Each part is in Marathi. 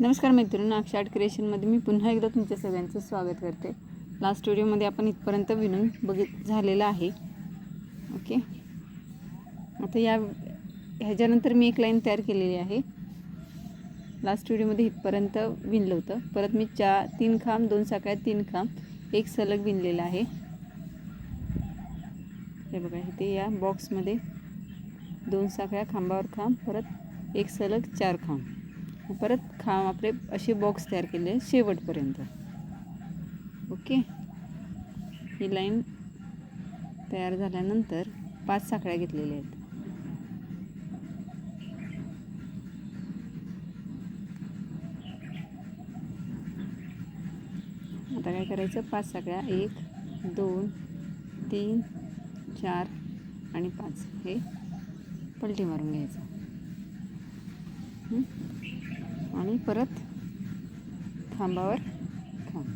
नमस्कार मैत्रिणी अक्षाट क्रिएशनमध्ये मी पुन्हा एकदा तुमच्या सगळ्यांचं स्वागत करते. लास्ट व्हिडिओमध्ये आपण इथपर्यंत विणून बघित झालेलं आहे. ओके आता या ह्याच्यानंतर मी एक लाईन तयार केलेली आहे. लास्ट व्हिडिओमध्ये इथपर्यंत विणलं होतं. परत मी चा तीन खांब दोन साकळ्या तीन खांब एक सलग विणलेलं आहे. हे बघा इथे या बॉक्समध्ये दोन साखळ्या खांबावर खांब परत एक सलग चार खांब. परत खांब आपले असे बॉक्स तयार केले शेवटपर्यंत. ओके ही लाईन तयार झाल्यानंतर पाच साखळ्या घेतलेल्या आहेत. आता काय करायचं? पाच साखळ्या एक दोन तीन चार आणि पाच हे पलटी मारून घ्यायचं. आणि परत थांबावर थांब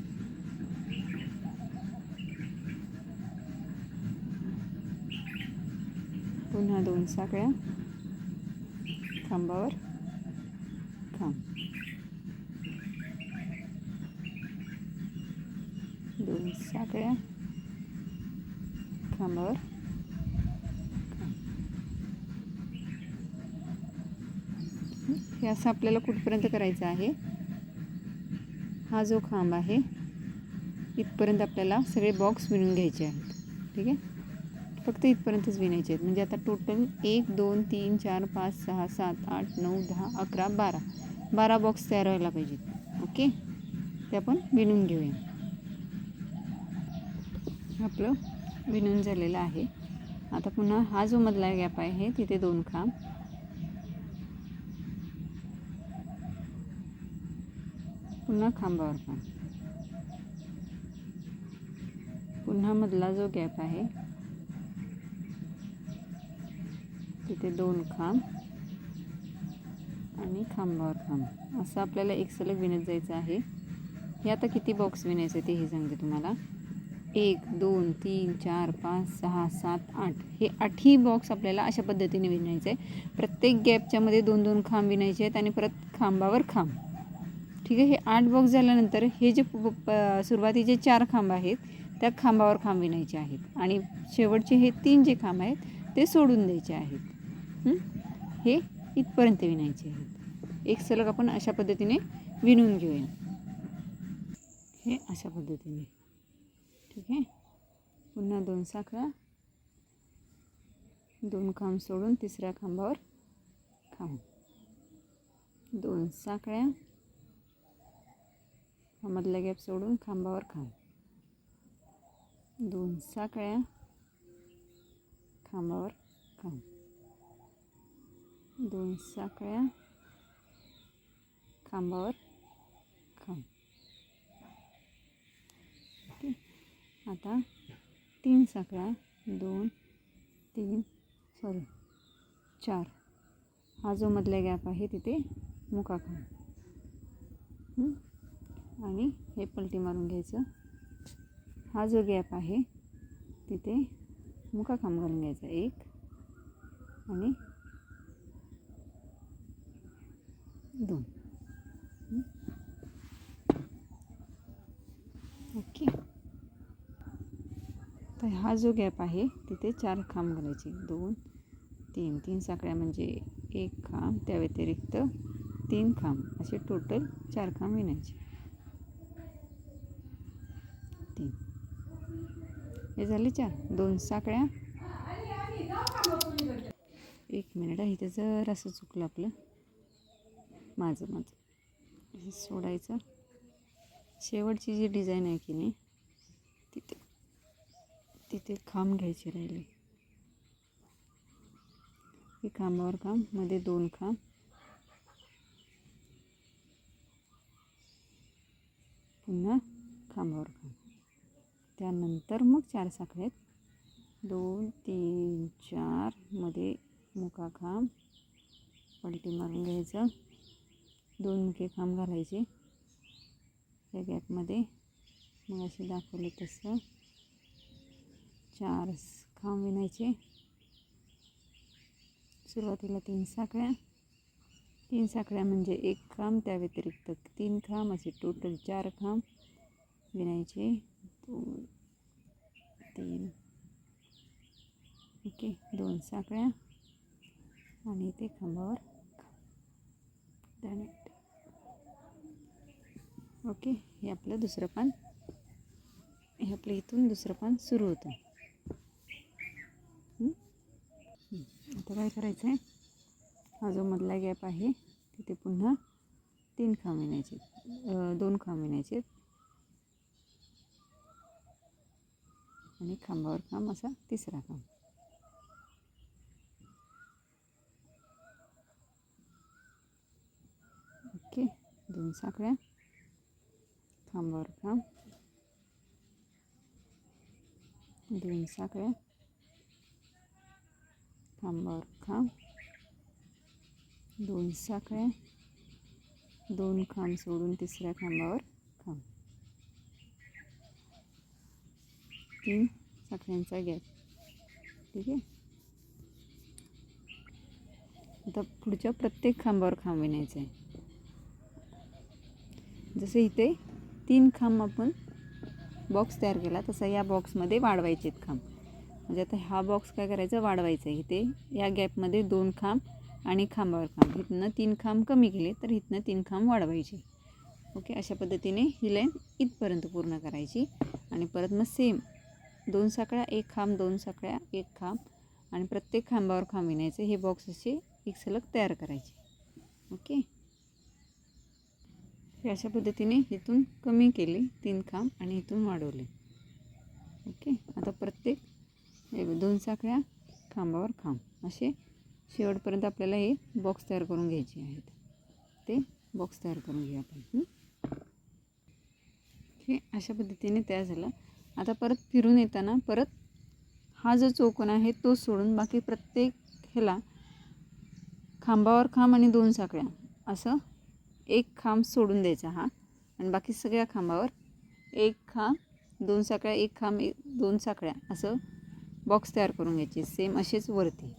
पुन्हा दोन साकळ्या थांबावर खांब दोन साकळ्या खांबावर हे असं आपल्याला कुठपर्यंत करायचं आहे? हा जो खांब आहे इथपर्यंत आपल्याला सगळे बॉक्स विणून घ्यायचे आहेत. ठीक आहे? फक्त इथपर्यंतच विणायचे आहेत. म्हणजे आता टोटल एक दोन तीन चार पाच सहा सात आठ नऊ दहा अकरा बारा. बारा बॉक्स तयार व्हायला पाहिजेत. ओके? ते आपण विणून घेऊया. आपलं विणून झालेलं आहे. आता पुन्हा हा जो मधला गॅप आहे तिथे दोन खांब. पुन्हा खांबावर खांब पुन्हा मधला जो गॅप आहे तिथे दोन खांब आणि खांबावर खांब. असं आपल्याला एक सलग विणत जायचं आहे. हे आता किती बॉक्स विणायचे ते हे सांगते तुम्हाला. एक दोन तीन चार पाच सहा सात आठ. हे आठही बॉक्स आपल्याला अशा पद्धतीने विणायचे आहे. प्रत्येक गॅपच्यामध्ये दोन दोन खांब विणायचे आहेत आणि परत खांबावर खांब. ठीक आहे? हे आठ बॉक्स झाल्यानंतर हे जे प- सुरुवातीचे चार खांब आहेत त्या खांबावर खांब विणायचे आहेत. आणि शेवटचे हे तीन जे खांब आहेत ते सोडून द्यायचे आहेत. हे इथपर्यंत विणायचे आहेत. एक सलग आपण अशा पद्धतीने विणून घेऊया. हे अशा पद्धतीने. ठीक आहे? पुन्हा दोन साखळा. दोन खांब सोडून तिसऱ्या खांबावर खांब. दोन साखळ्या. हा मधला गॅप सोडून खांबावर खांब. दोन साखळ्या. खांबावर खांब. दोन साखळ्या. खांबावर खांब. ओके. आता तीन साखळ्या. दोन तीन सॉरी चार. हा जो मधला गॅप आहे तिथे मुका खांब. आणि हे पलटी मारून घ्यायचं. हा जो गॅप आहे तिथे मुका खांब घालून घ्यायचा एक. आणि दोन. ओके. तर हा जो गॅप आहे तिथे चार खांब घालायचे. दोन तीन. तीन साखळ्या म्हणजे एक खांब त्या व्यतिरिक्त तीन खांब. असे टोटल चार खांब विणायचे. हे झाले चार दोन साकळ्या एक मिनिट आहे इथे जर असं चुकलं आपलं. माझं माझं. हे सोडायचं. शेवटची जी डिझाईन आहे की नाही तिथे तिथे खांब घ्यायचे राहिले. हे खांबावर खांबमध्ये दोन खांब. पुन्हा खांबावर त्यानंतर मग चार साखळ्यात दोन तीन चारमध्ये मुका खांब पलटी मारून घ्यायचं. दोन मुके खांब घालायचे. त्या गॅपमध्ये मग असे दाखवले तसं. चार खांब विणायचे. सुरुवातीला तीन साखळ्या तीन साखळ्या म्हणजे एक खांब त्या व्यतिरिक्त तीन खांब असे टोटल चार खांब विणायचे. दोन तीन. ओके दोन साखळ्या. आणि ते खांबावर ओके हे आपलं दुसरं पान. हे आपलं इथून दुसरं पान सुरू होतं. आता काय करायचं आहे हा जो मधला गॅप आहे तिथे पुन्हा तीन खांब येण्याचे दोन खांब येण्याचे आणि खांबावर खांब असा तिसरा खांब. ओके दोन साखळ्या. खांबावर खांब. दोन साखळ्या. खांबावर खांब. दोन साखळ्या. दोन खांब सोडून तिसऱ्या खांबावर खांब तीन साखळ्यांचा गॅप ठीक आहे? आता पुढच्या प्रत्येक खांबावर खांब विणायचं आहे. जसं इथे तीन खांब आपण बॉक्स तयार केला तसा या बॉक्समध्ये वाढवायचे आहेत खांब. म्हणजे आता हा बॉक्स काय करायचा? वाढवायचा आहे. इथे या गॅपमध्ये दोन खांब आणि खांबावर खांब. इथनं तीन खांब कमी केले तर इथनं तीन खांब वाढवायचे. ओके? अशा पद्धतीने ही लाईन इथपर्यंत पूर्ण करायची. आणि परत मग सेम दोन साखळ्या एक खांब दोन साखळ्या एक खांब आणि प्रत्येक खांबावर खांब विणायचे. हे बॉक्स असे एक सलग तयार करायचे. ओके? हे अशा पद्धतीने इथून कमी केले तीन खांब आणि इथून वाढवले. ओके? आता प्रत्येक दोन साखळ्या खांबावर खांब. असे शेवटपर्यंत आपल्याला हे बॉक्स तयार करून घ्यायचे आहेत. ते बॉक्स तयार करून घ्या आपण. हं? हे अशा पद्धतीने तयार झाला. आता परत फिरून येताना परत हा जो चौकोन आहे तो सोडून बाकी प्रत्येक ह्याला खांबावर खांब आणि दोन साखळ्या असं एक खांब सोडून द्यायचा हा. आणि बाकी सगळ्या खांबावर एक खांब दोन साखळ्या एक खांब एक दोन साखळ्या असं बॉक्स तयार करून घ्यायचे. सेम असेच वरती.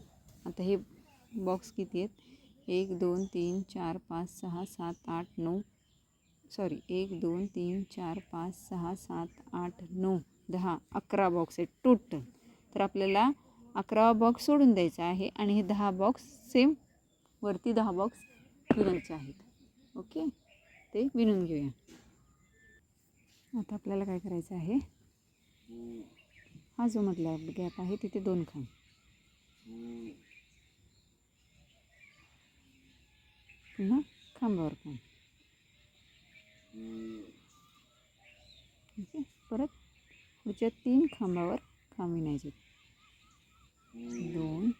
आता हे बॉक्स किती आहेत? एक दोन तीन चार पाच सहा सात आठ नऊ सॉरी एक दोन तीन चार पाच सहा सात आठ नऊ दहा अकरा बॉक्स आहेत टोटल तर आपल्याला अकरावा बॉक्स सोडून द्यायचा आहे आणि हे दहा बॉक्स सेम वरती दहा बॉक्स विणायचे आहेत. ओके ते विणून घेऊया. आता आपल्याला काय करायचं आहे? हा जो मधला गॅप आहे तिथे दोन खांब. पुन्हा खांबावर खांब. परत पुढच्या तीन खांबावर खांब विणायचे दोन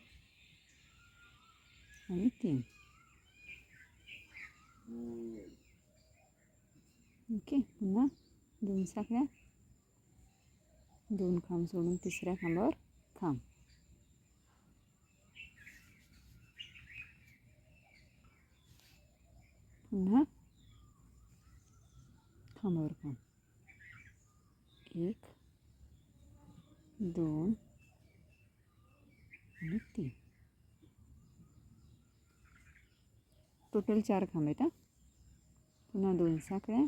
आणि तीन. ओके पुन्हा दोन साखळ्या दोन खांब सोडून तिसऱ्या खांबावर खांब. पुन्हा खांबावर खांब. एक दोन आणि तीन. टोटल चार खांब आहेत हा? पुन्हा दोन साखळ्या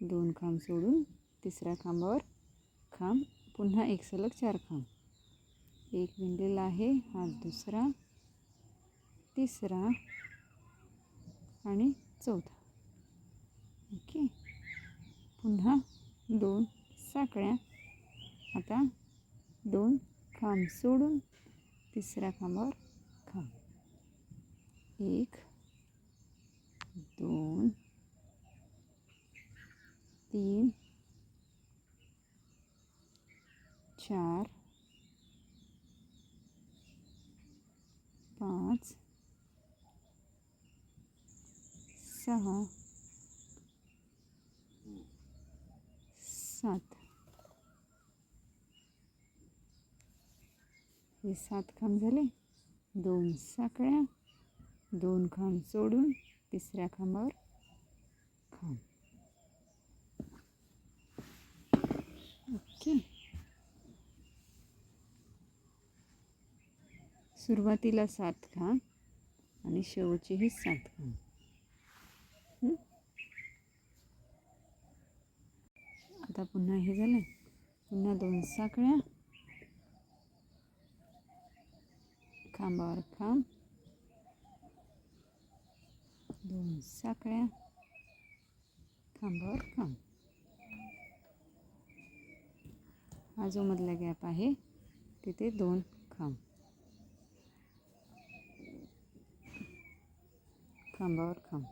दोन खांब सोडून तिसऱ्या खांबावर खांब पुन्हा एक सलग चार खांब. एक विणलेला आहे हा दुसरा तिसरा आणि चौथा. ओके? पुन्हा दोन साखळ्या. आता दोन खांब सोडून तिसऱ्या खांबावर खांब. एक दोन तीन चार पाच सहा सात. हे सात खांब झाले. दोन साखळ्या दोन खांब सोडून तिसऱ्या खांबावर खांब. ओके. सुरुवातीला सात खांब आणि शेवटची ही सात खांब. आता पुन्हा हे झालं. पुन्हा दोन साकळ्या खांबावर खांब दोन साकळ्या खांबावर खांब हा जो मधला गॅप आहे तिथे दोन खांब. खांबावर खांब.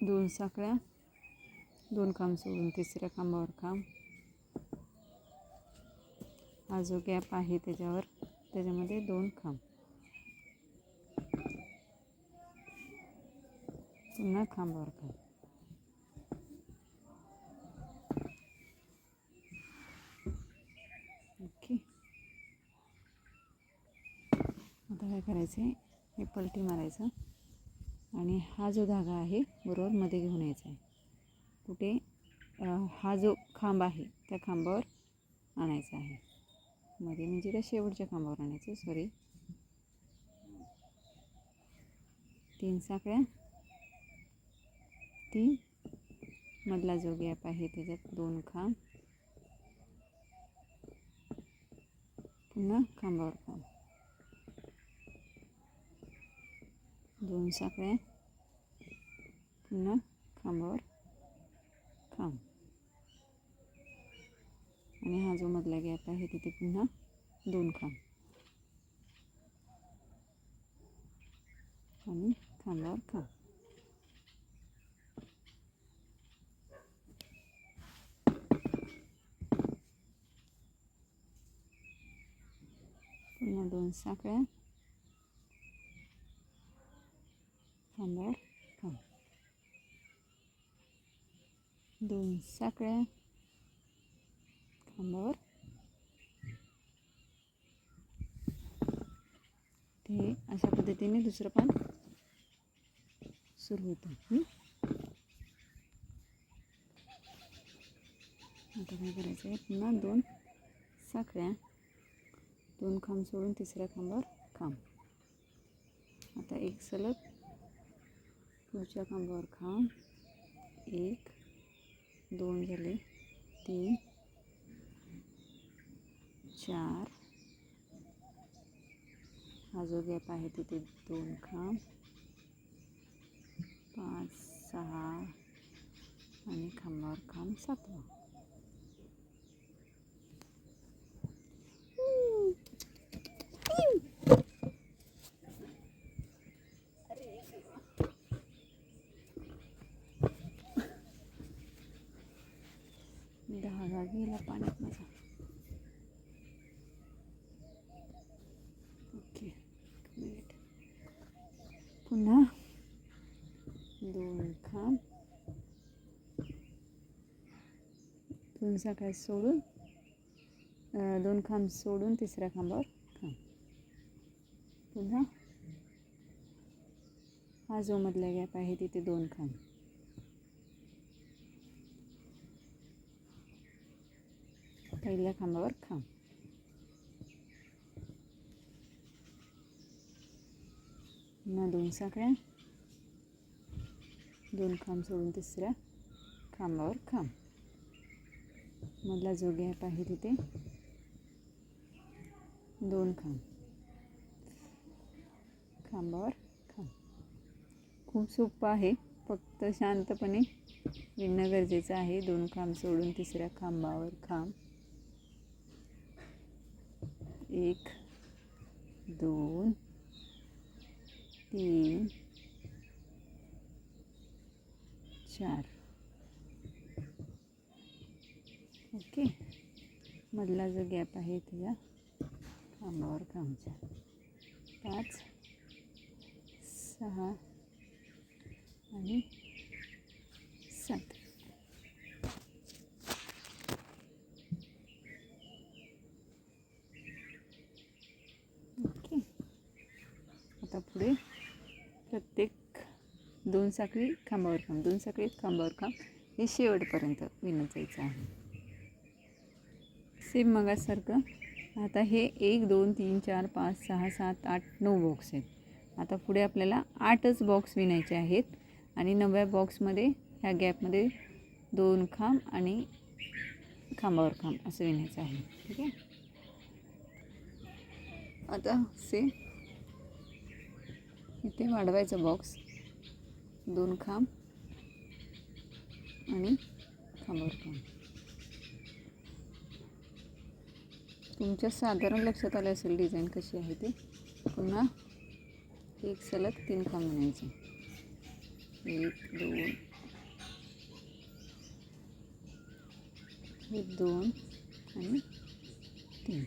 दोन साकळ्या दोन खांब सोडून तिसऱ्या खांबावर खांब. हा जो गॅप आहे त्याच्यावर त्याच्यामध्ये दोन खांब. पुन्हा खांबावर खांब. ओके. आता काय करायचं आहे हे पलटी मारायचं. आणि हा जो धागा आहे बरोबर मध्ये घेऊन यायचा आहे कुठे हा जो खांब आहे त्या खांबावर आणायचा आहे. मध्ये म्हणजे त्या शेवटच्या खांबावर आणायचं सॉरी तीन साकळ्या तीन. मधला जो गॅप आहे त्याच्यात दोन खांब. पुन्हा खांबावर खांब. दोन साकळ्या पुन्हा खांबावर खांब. आणि हा जो मधला गॅप आहे तिथे पुन्हा दोन खांब आणि खांबावर खांब पुन्हा दोन साखळ्या. खांबावर खांब दोन साखळ्या. खांबावर ते अशा पद्धतीने दुसरं पान सुरू होतं. आता काय करायचं आहे पुन्हा दोन साखळ्या दोन खांब सोडून तिसऱ्या खांबावर खांब. आता एक सलग पुढच्या खांबावर खांब. एक दोन झाले तीन चार. हा जो गॅप आहे तिथे दोन खांब. पाच सहा आणि खांबावर खांब सातवा धागा गेला पाण्यात माझा ओके एक मिनिट पुन्हा दोन खांब. दोन साखळ्या सोडून दोन खांब सोडून तिसऱ्या खांबावर खांब. पुन्हा हा जो मधला गॅप आहे तिथे दोन खांब. पहिल्या खांबावर खांब. पुन्हा दोन साखळ्या दोन खांब सोडून तिसऱ्या खांबावर खांब मधला जो गॅप आहे तिथे दोन खांब खांबावर खांब खूप सोपं आहे फक्त शांतपणे विणणं गरजेचं आहे दोन खांब सोडून तिसऱ्या खांबावर खांब एक दोन तीन चार. ओके. मधला जो गॅप आहे त्याच्या खांबावर खांबचा पाच सहा आणि सात ओके आता पुढे प्रत्येक दोन साखळी खांबावर खांब दोन साखळी खांबावर खांब हे शेवटपर्यंत विणत जायचं आहे. सेम मगासारखं आता हे एक दोन तीन चार पाच सहा सात आठ नऊ बॉक्स आहेत. आता पुढे आपल्याला आठच बॉक्स विणायचे आहेत आणि नवव्या बॉक्समध्ये ह्या गॅपमध्ये दोन खांब आणि खांबावर खांब असं विणायचं आहे. ठीक आहे? आता से इथे वाढवायचं बॉक्स दोन खांब आणि खांबावर खांब. तुमच्या साधारण लक्षात आलं असेल डिझाईन कशी आहे ती पुन्हा एक सलग तीन खांब म्हणायचे. एक दोन. एक दोन आणि तीन.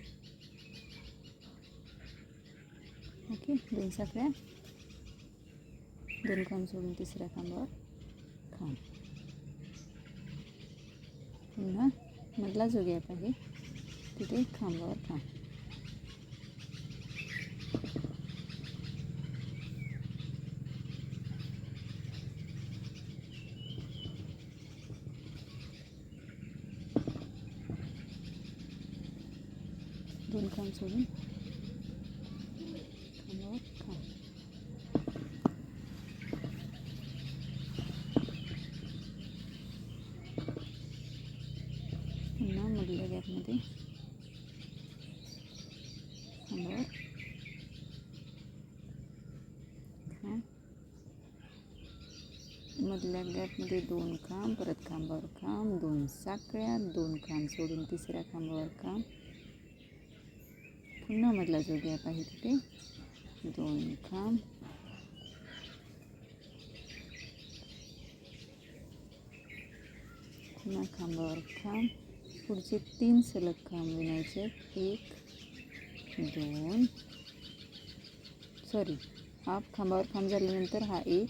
ओके दोन साखळ्या. दोन खांब सोडून तिसऱ्या खांबावर खांब पुन्हा हो मधला जो गॅप आहे तिथे खांबावर खांब दोन खांब सोडून खांबावर खांब पुन्हा मधल्या गॅपमध्ये खांबावर खांब पहिल्या गॅपमध्ये दोन खांब परत खांबावर खांब दोन साखळ्या दोन खांब सोडून तिसऱ्या खांबावर खांब. पुन्हा मधला जो गॅप आहे तिथे दोन खांब. पुन्हा खांबावर खांब. पुढचे तीन सलग खांब विणायचे एक दोन. सॉरी हा खांबावर खांब झाल्यानंतर हा एक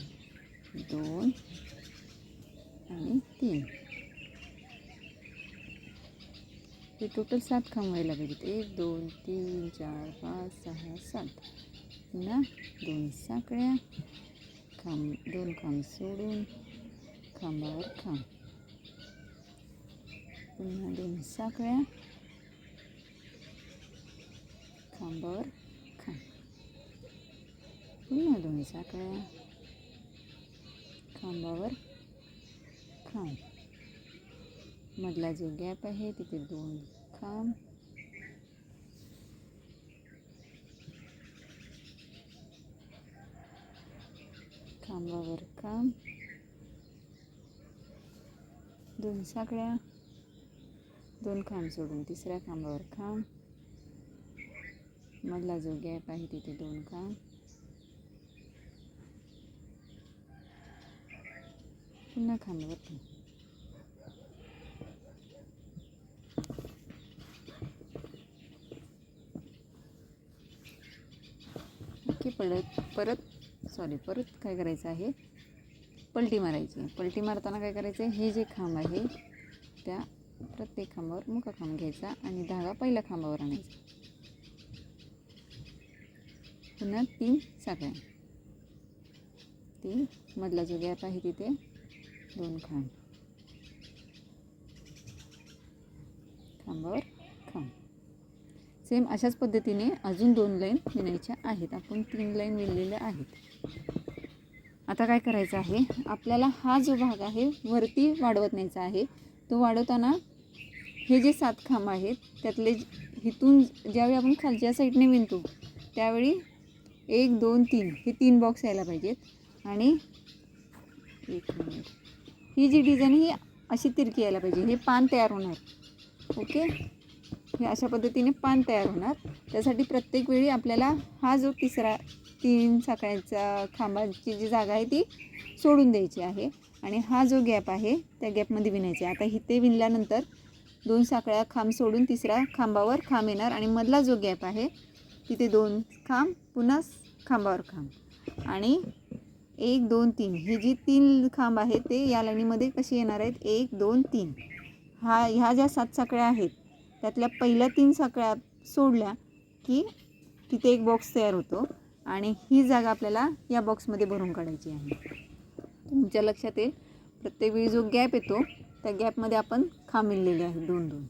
दोन. आणि तीन हे टोटल सात खांबायला व्हायला पाहिजेत. एक दोन तीन चार पाच सहा सात. पुन्हा दोन साकळ्या खांब दोन खांब सोडून खांबावर खांब. पुन्हा दोन साकळ्या खांबावर खांब. पुन्हा दोन साकळ्या खांबावर खांब मधला जो गॅप आहे तिथे दोन खांब. खांबावर खांब. दोन साकळ्या दोन खांब सोडून तिसऱ्या खांबावर खांब. मधला जो गॅप आहे तिथे दोन खांब. पुन्हा खांबावर खांब पडत परत परत सॉरी परत काय करायचं आहे? पलटी मारायची आहे. पलटी मारताना काय करायचं आहे? हे जे खांब आहे त्या प्रत्येक खांबावर मुका खांब घ्यायचा आणि धागा पहिल्या खांबावर आणायचा. पुन्हा तीन साखळ्या. तीन मधला जो गॅप आहे तिथे दोन खांब खांबावर खांब सेम अशाच पद्धतीने अजून दोन लाईन विणायच्या आहेत. आपण तीन लाईन विणलेल्या आहेत. आता काय करायचं आहे? आपल्याला हा जो भाग आहे वरती वाढवत न्यायचा आहे. तो वाढवताना हे जे सात खांब आहेत त्यातले हिथून इथून ज्यावेळी आपण खालच्या साईडने विणतो त्यावेळी एक दोन तीन हे तीन बॉक्स यायला पाहिजेत. आणि एक मिनिट. ही जी डिझाईन ही अशी तिरकी यायला पाहिजे. हे पान तयार होणार. ओके? हे अशा पद्धतीने पान तयार होणार. त्यासाठी प्रत्येक वेळी आपल्याला हा जो तिसरा तीन साखळ्यांचा खांबाची जी जागा आहे ती सोडून द्यायची आहे. आणि हा जो गॅप आहे त्या गॅपमध्ये विणायचे आता इथे विणल्यानंतर दोन साखळ्या खांब सोडून तिसऱ्या खांबावर खांब येणार आणि मधला जो गॅप आहे तिथे दोन खांब पुन्हा खांबावर खांब. आणि एक दोन तीन. हे जी तीन खांब आहेत ते या लाईनीमध्ये कशी येणार आहेत? एक दोन तीन. हा ह्या ज्या सात साखळ्या आहेत त्यातल्या पहिल्या तीन साखळ्या सोडल्या की तिथे एक बॉक्स तयार होतो आणि ही जागा आपल्याला या बॉक्समध्ये भरून काढायची आहे. तुमच्या लक्षात येईल प्रत्येक वेळी जो गॅप येतो त्या गॅपमध्ये आपण खांब विणलेले आहेत दोन दोन.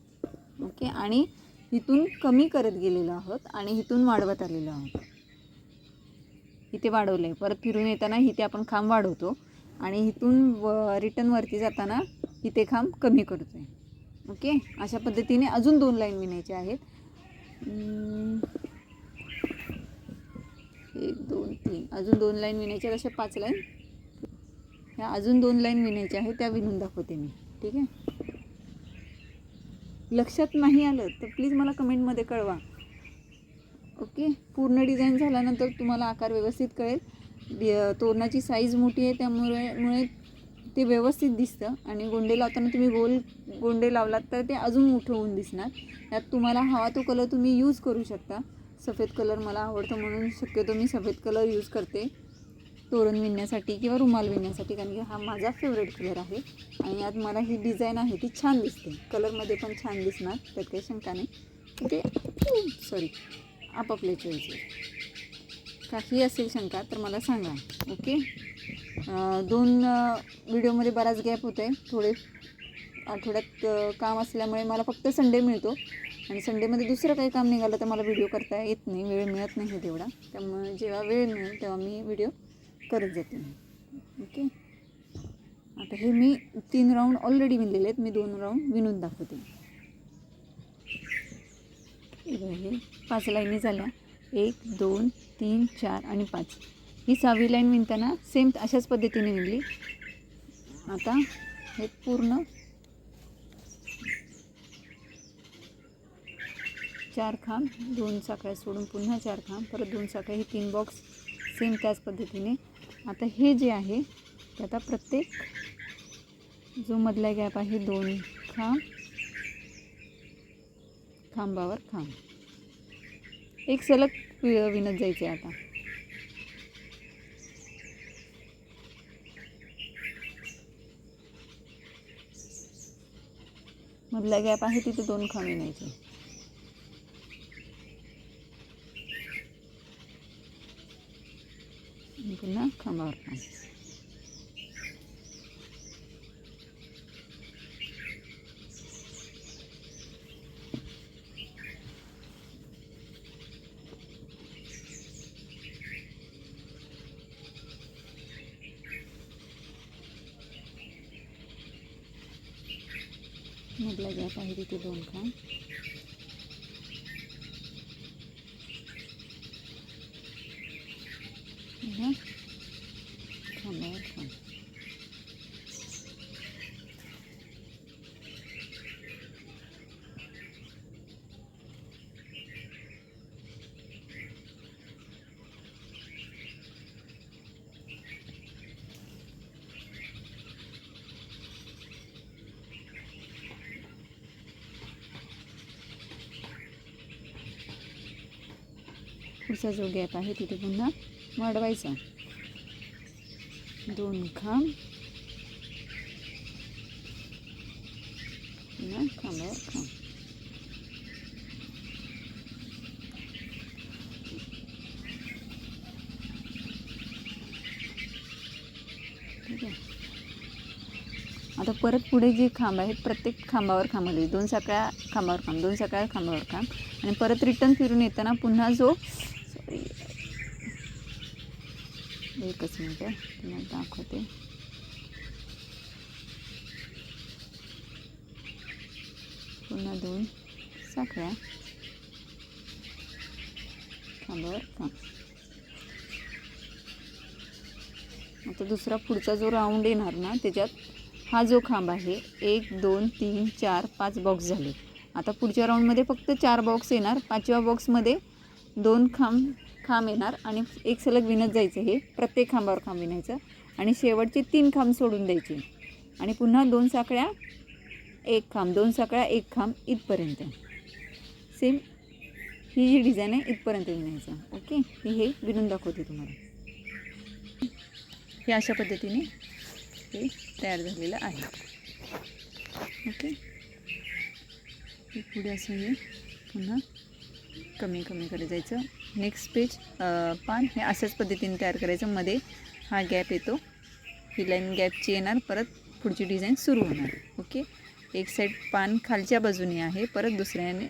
ओके आणि इथून कमी करत गेलेलो आहोत आणि इथून वाढवत आलेलो आहोत. इथे वाढवलं आहे परत फिरून येताना इथे आपण खांब वाढवतो आणि इथून व रिटर्न वरती जाताना इथे खांब कमी करतो आहे ओके? अशा पद्धतीने अजून दोन लाईन विणायच्या आहेत. एक दोन तीन. अजून दोन लाईन विणायच्या आहेत, अशा पाच लाईन. ह्या अजून दोन लाईन विणायच्या आहेत त्या विणून दाखवते मी. ठीक आहे? लक्षात नाही आलं तर प्लीज मला कमेंटमध्ये कळवा. ओके? पूर्ण डिझाईन झाल्यानंतर तुम्हाला आकार व्यवस्थित कळेल. तोरणाची साईज मोठी आहे त्यामुळे मुळे ते व्यवस्थित दिसतं. आणि गोंडे लावताना तुम्ही गोल गोंडे लावलात तर ते अजून मोठं होऊन दिसणार. त्यात तुम्हाला हवा तो कलर तुम्ही यूज करू शकता. सफेद कलर मला आवडतो म्हणून शक्यतो मी सफेद कलर यूज करते. तोरण विणण्यासाठी किंवा रुमाल विणण्यासाठी कारण की हा माझा फेवरेट कलर आहे. आणि यात मला ही डिझाईन आहे ती छान दिसते. कलरमध्ये पण छान दिसणार त्यात काही शंका नाही. ते सॉरी आपापल्या चॉईस काही असेल शंका तर मला सांगा. ओके दोन व्हिडिओमध्ये बराच गॅप होत आहे थोडे आठवड्यात काम असल्यामुळे मला फक्त संडे मिळतो. आणि संडेमध्ये दुसरं काही काम निघालं तर मला व्हिडिओ करता येत नाही. वेळ मिळत नाही तेवढा. त्यामुळे जेव्हा वेळ मिळेल तेव्हा मी व्हिडिओ करत जाते. ओके आता हे मी तीन राऊंड ऑलरेडी विणलेले आहेत. मी दोन राऊंड विणून दाखवते. हे पाच लाईनी झाल्या. एक दोन तीन चार आणि पाच. ही सहावी लाईन विणताना सेम अशाच पद्धतीने विणली. आता हे पूर्ण चार खांब दोन साखळ्या सोडून पुन्हा चार खांब परत दोन साखळ्या हे तीन बॉक्स सेम त्याच पद्धतीने. आता हे जे आहे ते आता प्रत्येक जो मधला गॅप आहे दोन खांब खांबावर खांब. एक सलग विणत जायचे आता. मधला गॅप आहे तिथे दोन खांब विणायचे पुन्हा खांबावर खांब. मधला गॅप आहे तिथे दोन खांब पुन्हा खांबावर खांब पुढचा जो गॅप आहे तिथे पुन्हा वाढवायचा दोन खांब. पुन्हा खांबावर खांब. ठीक आहे. आता परत पुढे जे खांब आहेत प्रत्येक खांबावर खांब दोन सकाळ्या खांबावर खांब दोन सकाळ्या खांबावर खांब. आणि परत रिटर्न फिरून येताना पुन्हा जो सॉरी एकच मिनटं तुम्हाला दाखवते पुन्हा दोन साखळ्या थांबावर थांब आता दुसरा पुढचा जो राऊंड येणार ना त्याच्यात हा जो खांब आहे एक दोन तीन चार पाच बॉक्स झाले. आता पुढच्या राऊंडमध्ये फक्त चार बॉक्स येणार. पाचव्या बॉक्समध्ये दोन खांब खांब येणार आणि एक सलग विणत जायचं हे प्रत्येक खांबावर खांब विणायचं. आणि शेवटचे तीन खांब सोडून द्यायचे. आणि पुन्हा दोन साखळ्या एक खांब दोन साखळ्या एक खांब इथपर्यंत. सेम ही जी डिझाईन आहे इथपर्यंत विणायचं. ओके मी हे विणून दाखवते तुम्हाला. हे अशा पद्धतीने हे तयार झालेलं आहे. ओके पुढे असं हे पुन्हा कमी कमी करत जायचं नेक्स्ट पेज पान हे अशाच पद्धतीने तयार करायचं. मध्ये हा गॅप येतो. ही लाईन गॅपची येणार. परत पुढची डिझाईन सुरू होणार. ओके एक साईड पान खालच्या बाजूने आहे. परत दुसऱ्याने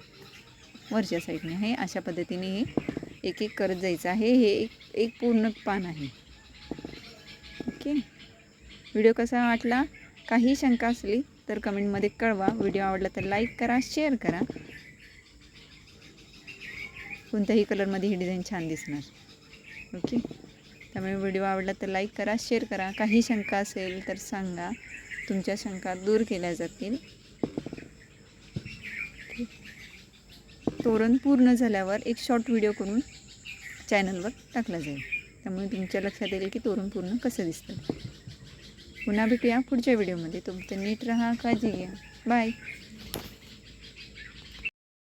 वरच्या साईडने आहे अशा पद्धतीने हे एक एक करत जायचं आहे. हे एक एक पूर्ण पान आहे. ओके व्हिडिओ कसा वाटला? काही शंका असली तर कमेंटमध्ये कळवा. व्हिडिओ आवडला तर लाईक करा शेअर करा. कोणत्याही कलरमध्ये ही डिझाईन छान दिसणार. ओके? त्यामुळे व्हिडिओ आवडला तर लाईक करा शेअर करा. काही शंका असेल तर सांगा. तुमच्या शंका दूर केल्या जातील. तोरण पूर्ण झाल्यावर एक शॉर्ट व्हिडिओ करून चॅनलवर टाकला जाईल. त्यामुळे तुमच्या लक्षात येईल की तोरण पूर्ण कसं दिसतं. पुन्हा भेटूया पुढच्या व्हिडिओमध्ये तुमचं नीट राहा काळजी घ्या. बाय